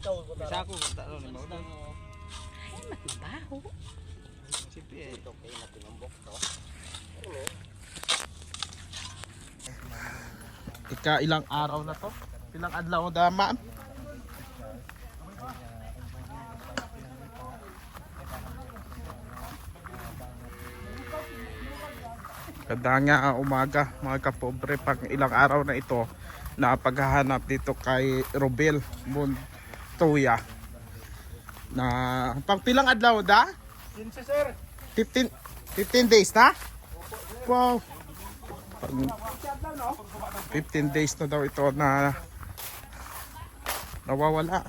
Isa ako kung ron ni Maudang. Ay, magbaho. Sipi eh. Ika ilang araw na to? Ilang adlaw da ma'am? Kada nga umaga mga kapobre pag ilang araw na ito na paghahanap dito kay Robel Montoya na pang pilang adlaw da? 15 sir. 15 15 days na? Wow. Pag 15 days na daw ito na nawawala.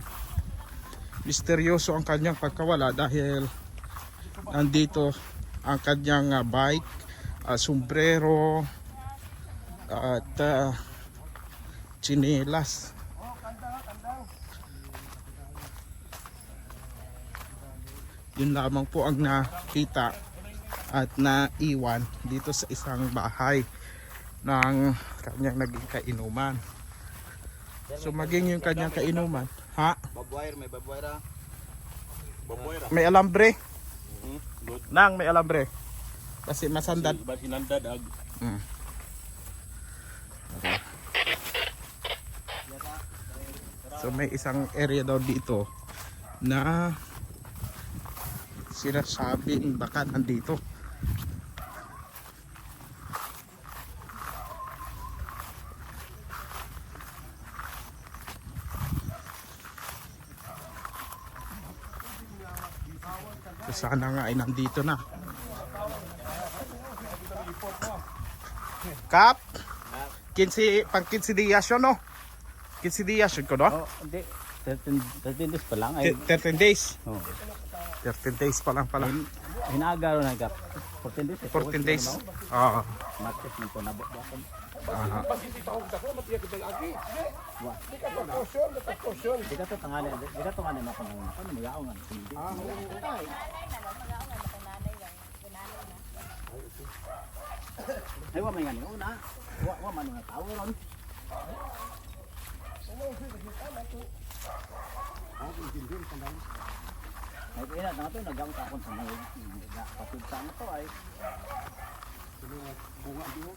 Misteryoso ang kanyang pagkawala dahil nandito ang kanyang ah, bike, ah, sombrero at uh, chinelas. Yun lamang po ang nakita at naiwan dito sa isang bahay ng kanyang naging kainuman. So maging yung kanyang kainuman, ha? Babwire, may babwire May alambre. Hmm. Nang may alambre. Kasi masandad. Ba sinandad ag. Mm. So may isang area daw dito na sinasabing baka nandito. Sana nga ay nandito na. Kap, 15, pang 15 dias yun, no? 15 dias yun ko, no? Oh, hindi. 13 13 days pa lang ay. 13 days. Oh. 13 days pa lang pala. Hinaga ron nagap. 14 days. 14 days. Oo. Martes nito nabot bakon. Aha. Di ka to tangani, di ka to ngani na panahon. Ano mo yaong nga. Ay wa may ngani una. Wa wa man nga tao ron. Ay kaya na to nagang ka kon sa mga kapatid sa ano to ay. Bunga di mo.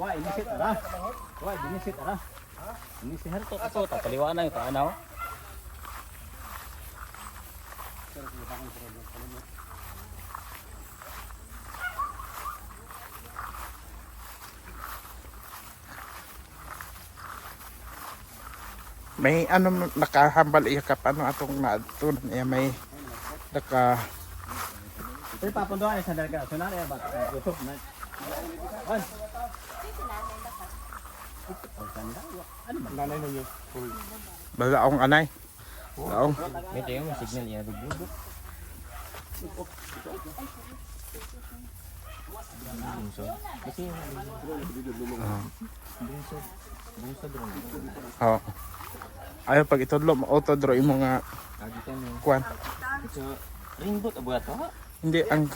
Wah, ini sit ara. Wah, ini sit ara. Ini si Herto ato ta paliwanag ta May ano nakahambal iyakap ano atong naatunan niya may naka Pero papunduan sa daga. Sunan ay ba YouTube na. An. Ano man? Nanay ninyo. baga akong anay. Daong. May tayo mo signal niya dugo. Oo. Ayaw pag itudlo mo auto draw imo nga Lagi ka mo. kwan. Ringbot abo ato? Hindi ang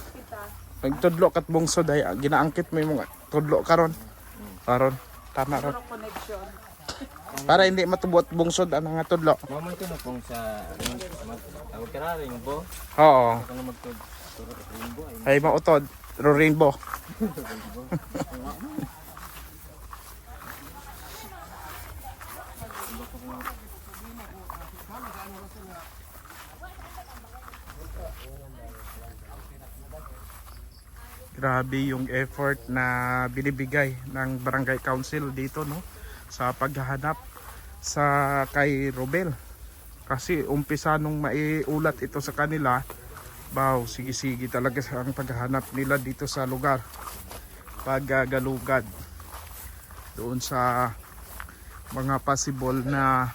pag tudlo kat bungsod ay ginaangkit mo yung mga tudlo karon. Karon tama ron. Para hindi matubot bungsod ang nga tudlo. Maman ko na kung sa tawag ka na ringbo. Oo. Kung magtug ringbo ay mautod ro rainbow. Grabe yung effort na binibigay ng barangay council dito no sa paghahanap sa kay Robel. Kasi umpisa nung maiulat ito sa kanila, Baw, sige-sige talaga ang paghahanap nila dito sa lugar. Paggalugad doon sa mga possible na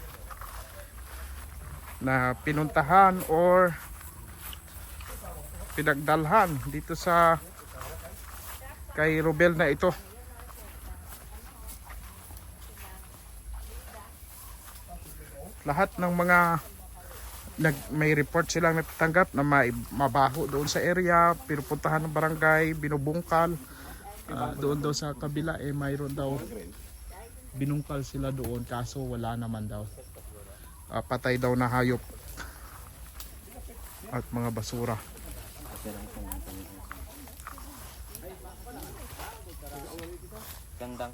na pinuntahan or pinagdalhan dito sa kay Robel na ito. Lahat ng mga nag, may report silang natatanggap na may mabaho doon sa area, pinupuntahan ng barangay, binubungkal. Ah, doon daw sa kabila eh mayroon daw binungkal sila doon kaso wala naman daw. Ah, patay daw na hayop at mga basura. Gandang.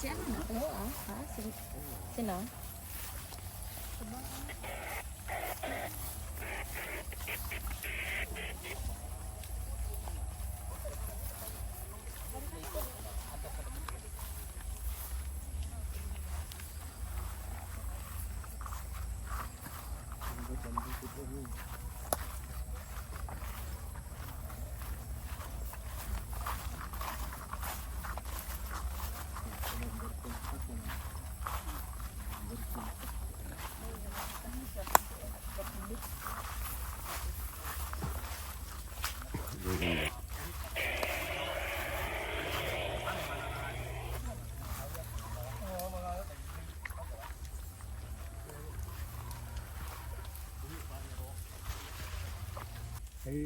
Si ano na to? Ah, ha? Si, sino? Ay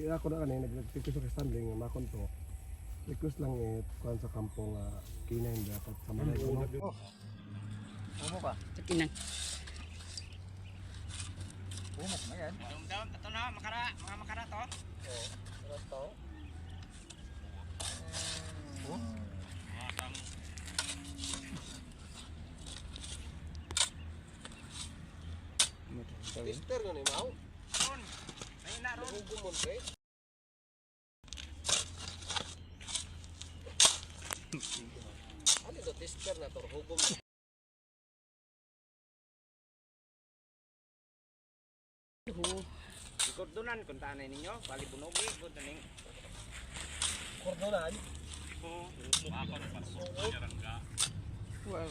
ako na kanina nag-request sa standing makon to. Request lang eh kuan sa kampong uh, kinain dapat sa malay ko. no? Umo ka. Tinang. Umo na yan. Ito na, makara, mga makara to. Mister nga ni Mau. Ayun na ron. Gumon pre. Ano to tester na to hugom. Ikordonan kung tanay ninyo, bali bunogi, kung taning. Kordonan. Well,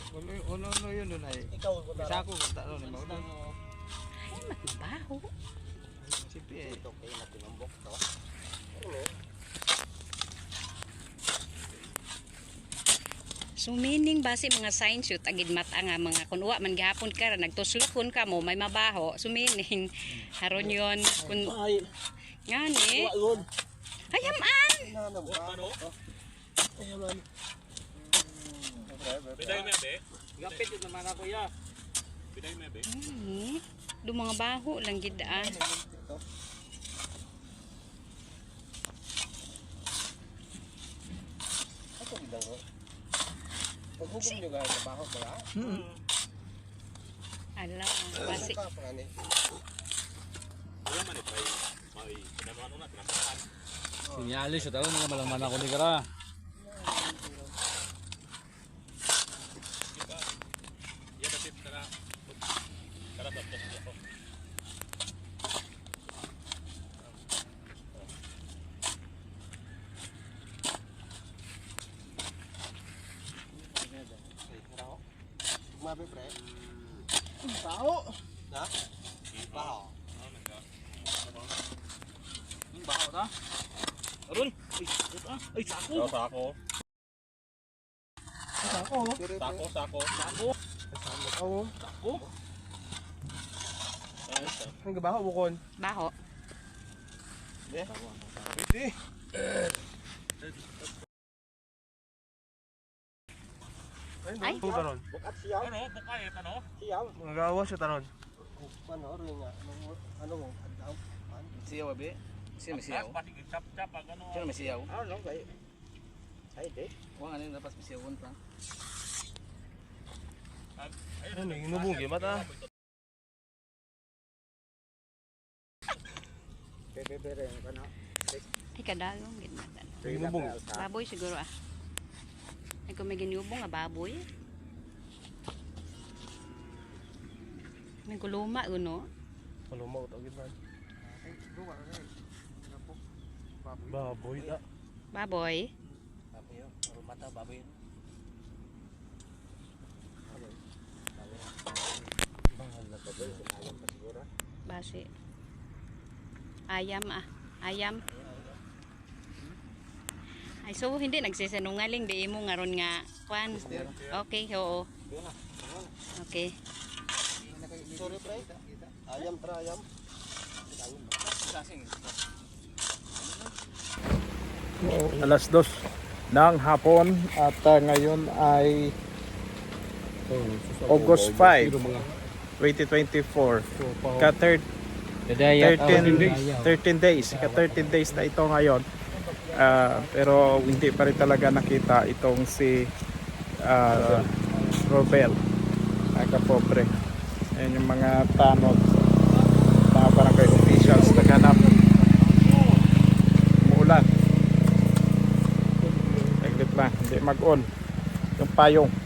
ano ano yun doon ay Ikaw ko isa ako kung talo ni Mauna. Ay, mabaho. Sipi eh. Ito kay na tinumbok to. Sumining base mga signs yun, agid mata nga mga kunwa man gihapon ka ra nagtuslokon ka mo may mabaho sumining haron yon kun ngani ayam an Biday me be. Gapit yun naman ako ya. Biday me be. Hmm, do mga baho lang gid ah. Ako bidang ko. Pag hugom nyo gaya sa baho ba? Ala, base Ka pa ni. Wala man eh bay. May pinanuan una tinasakan. Sinyalis siya tayo nga malaman ako ni Kara. Ya dapat tara. Tara tapos ako. Mabe pre. Tao. Na? Baho. Yung baho ta. Aron. Ay, puta. Ay, sako. Sako. Ako. Sako, sako. Sako. Ako. Sako. Ay, sako. Ang gabaho bukon. baho. Ay. taron. Bukat siyaw. Ano, bukay eh, ano? Siyaw. Mga gawa siya taron. Ano ano ano. Siyaw abi. Sino may siyaw? Pati chap-chap pag ano. Sino may siyaw? Ano no, kay. Ay, de. Wa ano dapat may siyawon pa. Ano yung nubunggi mata? Bebe-bere yung kano. Ay kadagong gid na tan. Ginubong. Baboy siguro ah. Ay kung may ginubong nga baboy. May kuluma uno. Malumaw to gid man. Ay, duwa. Napok. Baboy. Baboy da. Baboy. Baboy yun. Puro mata, baboy yun. Sinayang pa siguro. Basi. Ayam ah. Ayam. Ay so hindi nagsisinungaling di mo ngaron nga kwan. Okay, oo. Okay. Sorry, pre. Ayam, tra, ayam. Alas dos ng hapon at ah, ngayon ay August 5, 2024. Ka third 13 days. 13 days. Ka 13 days na ito ngayon. Ah, pero hindi pa rin talaga nakita itong si uh, Robel. Nakapobre. Ayan yung mga tanod mga barangay officials naghanap. Umuulan. Saglit lang, hindi mag-on. Yung payong.